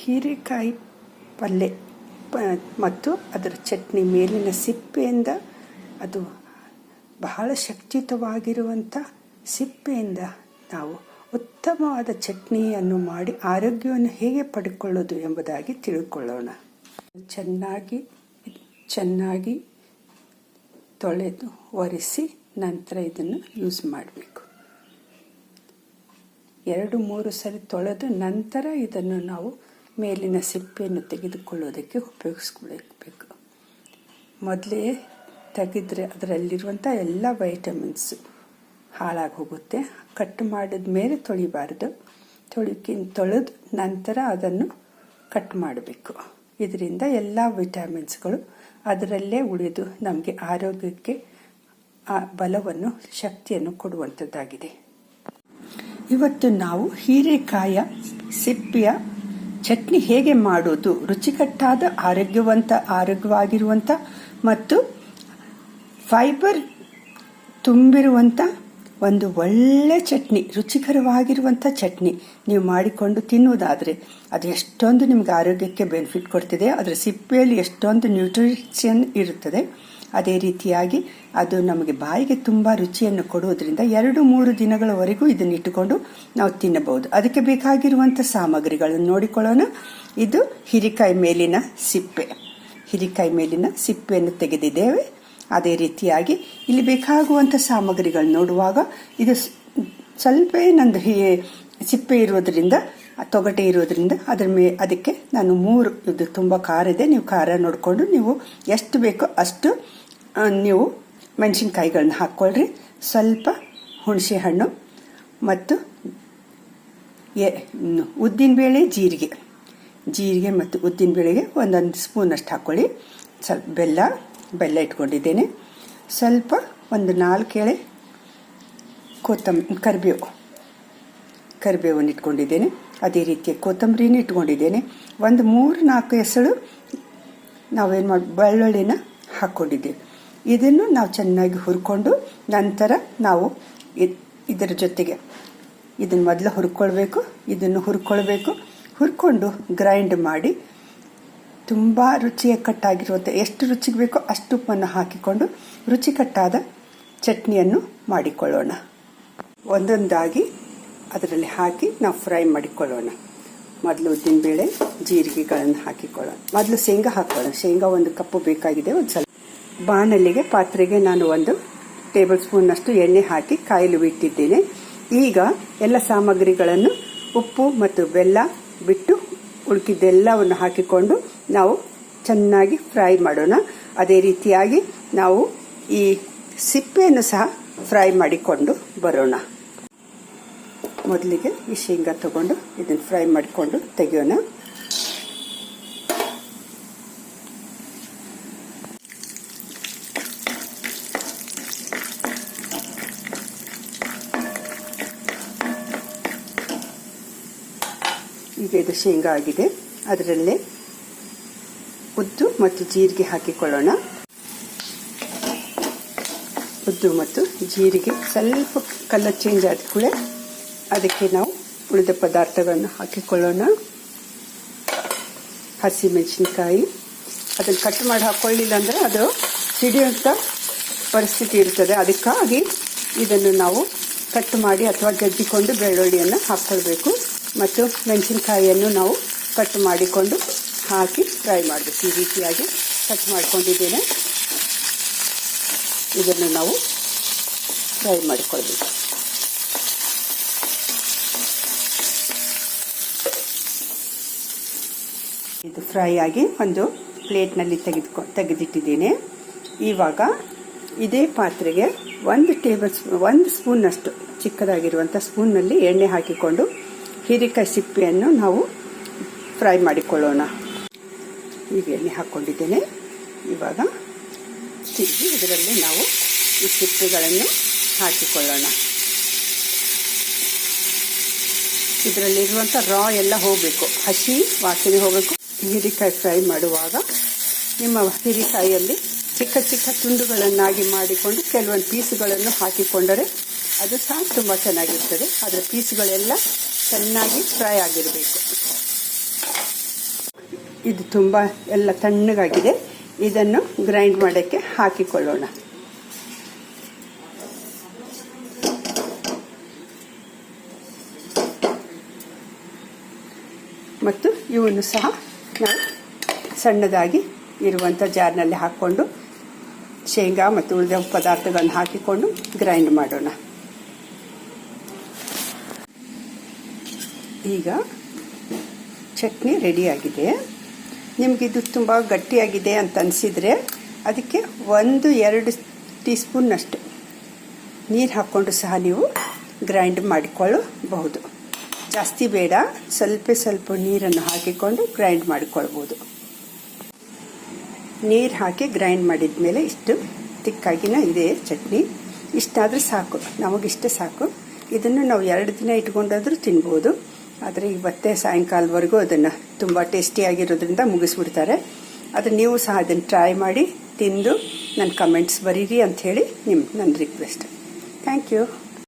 ಹೀರೆಕಾಯಿ ಪಲ್ಯ ಪ, ಮತ್ತು ಅದರ ಚಟ್ನಿ ಮೇಲಿನ ಸಿಪ್ಪೆಯಿಂದ, ಅದು ಬಹಳ ಶಕ್ತಿಯುತವಾಗಿರುವಂಥ ಸಿಪ್ಪೆಯಿಂದ ನಾವು ಉತ್ತಮವಾದ ಚಟ್ನಿಯನ್ನು ಮಾಡಿ ಆರೋಗ್ಯವನ್ನು ಹೇಗೆ ಪಡ್ಕೊಳ್ಳೋದು ಎಂಬುದಾಗಿ ತಿಳ್ಕೊಳ್ಳೋಣ. ಚೆನ್ನಾಗಿ ಚೆನ್ನಾಗಿ ತೊಳೆದು ಒರೆಸಿ ನಂತರ ಇದನ್ನು ಯೂಸ್ ಮಾಡಬೇಕು. ಎರಡು, ಮೂರು ಸರಿ ತೊಳೆದು ನಂತರ ಇದನ್ನು ನಾವು ಮೇಲಿನ ಸಿಪ್ಪೆಯನ್ನು ತೆಗೆದುಕೊಳ್ಳೋದಕ್ಕೆ ಉಪಯೋಗಿಸ್ಕೊಳ್ಬೇಕು ಮೊದಲೇ ತೆಗೆದ್ರೆ ಅದರಲ್ಲಿರುವಂಥ ಎಲ್ಲ ವೈಟಮಿನ್ಸು ಹಾಳಾಗಿ ಹೋಗುತ್ತೆ. ಕಟ್ ಮಾಡಿದ ಮೇಲೆ ತೊಳಿಬಾರ್ದು. ತೊಳಿಕಿನ್ ತೊಳೆದು ನಂತರ ಅದನ್ನು ಕಟ್ ಮಾಡಬೇಕು. ಇದರಿಂದ ಎಲ್ಲ ವಿಟಮಿನ್ಸ್ಗಳು ಅದರಲ್ಲೇ ಉಳಿದು ನಮಗೆ ಆರೋಗ್ಯಕ್ಕೆ ಬಲವನ್ನು, ಶಕ್ತಿಯನ್ನು ಕೊಡುವಂಥದ್ದಾಗಿದೆ. ಇವತ್ತು ನಾವು ಹೀರೆಕಾಯ, ಸಿಪ್ಪೆಯ ಚಟ್ನಿ ಹೇಗೆ ಮಾಡೋದು ರುಚಿಕಟ್ಟಾದ ಆರೋಗ್ಯವಂತ ಆರೋಗ್ಯವಾಗಿರುವಂಥ ಮತ್ತು ಫೈಬರ್ ತುಂಬಿರುವಂಥ ಒಂದು ಒಳ್ಳೆ ಚಟ್ನಿ, ರುಚಿಕರವಾಗಿರುವಂಥ ಚಟ್ನಿ ನೀವು ಮಾಡಿಕೊಂಡು ತಿನ್ನುವುದಾದರೆ ಅದು ಎಷ್ಟೊಂದು ನಿಮಗೆ ಆರೋಗ್ಯಕ್ಕೆ ಬೆನಿಫಿಟ್ ಕೊಡ್ತಿದೆ. ಅದರ ಸಿಪ್ಪೆಯಲ್ಲಿ ಎಷ್ಟೊಂದು ನ್ಯೂಟ್ರಿಷನ್ ಇರುತ್ತದೆ. ಅದೇ ರೀತಿಯಾಗಿ ಅದು ನಮಗೆ ಬಾಯಿಗೆ ತುಂಬ ರುಚಿಯನ್ನು ಕೊಡುವುದರಿಂದ ಎರಡು ಮೂರು ದಿನಗಳವರೆಗೂ ಇದನ್ನು ಇಟ್ಟುಕೊಂಡು ನಾವು ತಿನ್ನಬಹುದು. ಅದಕ್ಕೆ ಬೇಕಾಗಿರುವಂಥ ಸಾಮಗ್ರಿಗಳನ್ನು ನೋಡಿಕೊಳ್ಳೋಣ. ಇದು ಹಿರಿಕಾಯಿ ಮೇಲಿನ ಸಿಪ್ಪೆ. ಹಿರಿಕಾಯಿ ಮೇಲಿನ ಸಿಪ್ಪೆಯನ್ನು ತೆಗೆದಿದ್ದೇವೆ. ಅದೇ ರೀತಿಯಾಗಿ ಇಲ್ಲಿ ಬೇಕಾಗುವಂಥ ಸಾಮಗ್ರಿಗಳು ನೋಡುವಾಗ ಇದು ಸ್ವಲ್ಪ ನಂದು ಸಿಪ್ಪೆ ಇರೋದ್ರಿಂದ ತೊಗಟೆ ಇರೋದ್ರಿಂದ ಅದರ ಮೇ, ಅದಕ್ಕೆ ನಾನು ಮೂರು, ಇದು ತುಂಬ ಖಾರ ಇದೆ, ನೀವು ಖಾರ ನೋಡಿಕೊಂಡು ನೀವು ಎಷ್ಟು ಬೇಕೋ ಅಷ್ಟು ನೀವು ಮೆಣಸಿನ್ಕಾಯಿಗಳನ್ನ ಹಾಕ್ಕೊಳ್ರಿ. ಸ್ವಲ್ಪ ಹುಣಸೆ ಹಣ್ಣು ಮತ್ತು ಉದ್ದಿನಬೇಳೆ ಜೀರಿಗೆ. ಜೀರಿಗೆ ಮತ್ತು ಉದ್ದಿನಬೇಳೆಗೆ ಒಂದೊಂದು ಸ್ಪೂನಷ್ಟು ಹಾಕ್ಕೊಳ್ಳಿ. ಸ್ವಲ್ಪ ಬೆಲ್ಲ ಬೆಲ್ಲ ಇಟ್ಕೊಂಡಿದ್ದೇನೆ. ಸ್ವಲ್ಪ ಒಂದು ನಾಲ್ಕು ಎಳೆ ಕೊತ್ತಂ ಕರಿಬೇವು ಕರಿಬೇವನ್ನು ಇಟ್ಕೊಂಡಿದ್ದೇನೆ. ಅದೇ ರೀತಿಯ ಕೊತ್ತಂಬರಿನೂ ಇಟ್ಕೊಂಡಿದ್ದೇನೆ. ಒಂದು ಮೂರು ನಾಲ್ಕು ಎಸಳು ನಾವೇನು ಮಾಡಿ, ಬೆಳ್ಳುಳ್ಳಿನ ಹಾಕ್ಕೊಂಡಿದ್ದೇವೆ. ಇದನ್ನು ನಾವು ಚೆನ್ನಾಗಿ ಹುರ್ಕೊಂಡು ನಂತರ ನಾವು ಇದರ ಜೊತೆಗೆ ಇದನ್ನು ಮೊದಲು ಹುರ್ಕೊಳ್ಬೇಕು, ಇದನ್ನು ಹುರ್ಕೊಳ್ಬೇಕು. ಹುರ್ಕೊಂಡು ಗ್ರೈಂಡ್ ಮಾಡಿ ತುಂಬ ರುಚಿಯ ಕಟ್ಟಾಗಿರುವಂಥ ಎಷ್ಟು ರುಚಿಗೆ ಬೇಕೋ ಅಷ್ಟು ಉಪ್ಪನ್ನು ಹಾಕಿಕೊಂಡು ರುಚಿಕಟ್ಟಾದ ಚಟ್ನಿಯನ್ನು ಮಾಡಿಕೊಳ್ಳೋಣ. ಒಂದೊಂದಾಗಿ ಅದರಲ್ಲಿ ಹಾಕಿ ನಾವು ಫ್ರೈ ಮಾಡಿಕೊಳ್ಳೋಣ. ಮೊದಲು ಉದ್ದಿನಬೇಳೆ, ಜೀರಿಗೆಗಳನ್ನು ಹಾಕಿಕೊಳ್ಳೋಣ. ಮೊದಲು ಶೇಂಗಾ ಹಾಕೋಣ ಶೇಂಗಾ ಒಂದು ಕಪ್ಪು ಬೇಕಾಗಿದೆ, ಒಂದು ಸ್ವಲ್ಪ. ಬಾಣಲಿಗೆ ಪಾತ್ರೆಗೆ ನಾನು ಒಂದು ಟೇಬಲ್ ಸ್ಪೂನ್ನಷ್ಟು ಎಣ್ಣೆ ಹಾಕಿ ಕಾಯಲು ಬಿಟ್ಟಿದ್ದೇನೆ ಈಗ ಎಲ್ಲ ಸಾಮಗ್ರಿಗಳನ್ನು ಉಪ್ಪು ಮತ್ತು ಬೆಲ್ಲ ಬಿಟ್ಟು ಉಳುಕಿದ್ದೆಲ್ಲವನ್ನು ಹಾಕಿಕೊಂಡು ನಾವು ಚೆನ್ನಾಗಿ ಫ್ರೈ ಮಾಡೋಣ. ಅದೇ ರೀತಿಯಾಗಿ ನಾವು ಈ ಸಿಪ್ಪೆಯನ್ನು ಸಹ ಫ್ರೈ ಮಾಡಿಕೊಂಡು ಬರೋಣ. ಮೊದಲಿಗೆ ಈ ಶೇಂಗಾ ತಗೊಂಡು ಇದನ್ನು ಫ್ರೈ ಮಾಡಿಕೊಂಡು ತೆಗೆಯೋಣ. ಈಗ ಇದು ಶೇಂಗಾ ಆಗಿದೆ. ಅದರಲ್ಲೇ ಉದ್ದು ಮತ್ತು ಜೀರಿಗೆ ಹಾಕಿಕೊಳ್ಳೋಣ. ಉದ್ದು ಮತ್ತು ಜೀರಿಗೆ ಸ್ವಲ್ಪ ಕಲರ್ ಚೇಂಜ್ ಆದ ಕೂಡ ಅದಕ್ಕೆ ನಾವು ಉಳಿದ ಪದಾರ್ಥಗಳನ್ನು ಹಾಕಿಕೊಳ್ಳೋಣ. ಹಸಿಮೆಣಸಿನ್ಕಾಯಿ. ಅದನ್ನು ಕಟ್ ಮಾಡಿ ಹಾಕೊಳ್ಳಿಲ್ಲ ಅಂದರೆ ಅದು ಸಿಡಿಯುವಂಥ ಪರಿಸ್ಥಿತಿ ಇರ್ತದೆ. ಅದಕ್ಕಾಗಿ ಇದನ್ನು ನಾವು ಕಟ್ ಮಾಡಿ ಅಥವಾ ಜಜ್ಜಿಕೊಂಡು ಬೆಳ್ಳುಳ್ಳಿಯನ್ನು ಹಾಕ್ಕೊಳ್ಬೇಕು. ಮತ್ತು ಮೆಣಸಿನಕಾಯಿಯನ್ನು ನಾವು ಕಟ್ ಮಾಡಿಕೊಂಡು ಹಾಕಿ ಫ್ರೈ ಮಾಡಬೇಕು. ಈ ರೀತಿಯಾಗಿ ಕಟ್ ಮಾಡಿಕೊಂಡಿದ್ದೇನೆ. ಇದನ್ನು ನಾವು ಫ್ರೈ ಮಾಡಿಕೊಳ್ಬೇಕು. ಇದು ಫ್ರೈ ಆಗಿ ಒಂದು ಪ್ಲೇಟ್ನಲ್ಲಿ ತೆಗೆದುಕೊ, ತೆಗೆದಿಟ್ಟಿದ್ದೇನೆ. ಇವಾಗ ಇದೇ ಪಾತ್ರೆಗೆ ಒಂದು ಟೇಬಲ್ ಸ್ಪೂನ್ ಒಂದು ಸ್ಪೂನ್ನಷ್ಟು ಚಿಕ್ಕದಾಗಿರುವಂಥ ಸ್ಪೂನ್ನಲ್ಲಿ ಎಣ್ಣೆ ಹಾಕಿಕೊಂಡು ಹೀರೆಕಾಯಿ ಸಿಪ್ಪೆಯನ್ನು ನಾವು ಫ್ರೈ ಮಾಡಿಕೊಳ್ಳೋಣ. ಈಗ ಎಣ್ಣೆ ಹಾಕ್ಕೊಂಡಿದ್ದೇನೆ. ಇವಾಗ ತಿರುಗಿ ಇದರಲ್ಲಿ ನಾವು ಈ ಸಿಪ್ಪೆಗಳನ್ನು ಹಾಕಿಕೊಳ್ಳೋಣ. ಇದರಲ್ಲಿರುವಂಥ ರಾ ಎಲ್ಲ ಹೋಗಬೇಕು. ಹಸಿ ವಾಸನೆ ಹೋಗಬೇಕು. ಹೀರೆಕಾಯಿ ಫ್ರೈ ಮಾಡುವಾಗ ನಿಮ್ಮ ಹೀರೆಕಾಯಿಯಲ್ಲಿ ಚಿಕ್ಕ ಚಿಕ್ಕ ತುಂಡುಗಳನ್ನಾಗಿ ಮಾಡಿಕೊಂಡು ಕೆಲವೊಂದು ಪೀಸುಗಳನ್ನು ಹಾಕಿಕೊಂಡರೆ ಅದು ಸಹ ತುಂಬ ಚೆನ್ನಾಗಿರ್ತದೆ. ಅದರ ಪೀಸ್ಗಳೆಲ್ಲ ಚೆನ್ನಾಗಿ ಫ್ರೈ ಆಗಿರಬೇಕು. ಇದು ತುಂಬ ಎಲ್ಲ ತಣ್ಣಗಾಗಿದೆ. ಇದನ್ನು ಗ್ರೈಂಡ್ ಮಾಡೋಕ್ಕೆ ಹಾಕಿಕೊಳ್ಳೋಣ. ಮತ್ತು ಇವನ್ನು ಸಹ ನಾವು ಸಣ್ಣದಾಗಿ ಇರುವಂಥ ಜಾರ್ನಲ್ಲಿ ಹಾಕ್ಕೊಂಡು ಶೇಂಗಾ ಮತ್ತು ಉಳಿದ ಪದಾರ್ಥಗಳನ್ನು ಹಾಕಿಕೊಂಡು ಗ್ರೈಂಡ್ ಮಾಡೋಣ. ಈಗ ಚಟ್ನಿ ರೆಡಿಯಾಗಿದೆ ನಿಮಗಿದು ತುಂಬ ಗಟ್ಟಿಯಾಗಿದೆ ಅಂತ ಅನಿಸಿದರೆ ಅದಕ್ಕೆ ಒಂದು, ಎರಡು ಟೀ ಸ್ಪೂನ್ನಷ್ಟು ನೀರು ಹಾಕ್ಕೊಂಡು ಸಹ ನೀವು ಗ್ರೈಂಡ್ ಮಾಡಿಕೊಳ್ಳಬಹುದು. ಜಾಸ್ತಿ ಬೇಡ, ಸ್ವಲ್ಪ ಸ್ವಲ್ಪ ನೀರನ್ನು ಹಾಕಿಕೊಂಡು ಗ್ರೈಂಡ್ ಮಾಡಿಕೊಳ್ಬೋದು ನೀರು ಹಾಕಿ ಗ್ರೈಂಡ್ ಮಾಡಿದ ಮೇಲೆ ಇಷ್ಟು ತಿಕ್ಕಾಗಿನ ಇದೆ ಚಟ್ನಿ. ಇಷ್ಟಾದರೂ ಸಾಕು, ನಮಗಿಷ್ಟ ಸಾಕು. ಇದನ್ನು ನಾವು ಎರಡು ದಿನ ಇಟ್ಕೊಂಡಾದರೂ ತಿನ್ಬೋದು. ಆದರೆ ಇವತ್ತೇ ಸಾಯಂಕಾಲವರೆಗೂ ಅದನ್ನು ತುಂಬ ಟೇಸ್ಟಿಯಾಗಿರೋದ್ರಿಂದ ಮುಗಿಸ್ಬಿಡ್ತಾರೆ. ಅದು ನೀವು ಸಹ ಅದನ್ನು ಟ್ರೈ ಮಾಡಿ, ತಿಂದು ನನ್ನ ಕಮೆಂಟ್ಸ್ ಬರೀರಿ ಅಂಥೇಳಿ ನಿಮ್ಮ ನನ್ನ ರಿಕ್ವೆಸ್ಟ್ ಥ್ಯಾಂಕ್ ಯು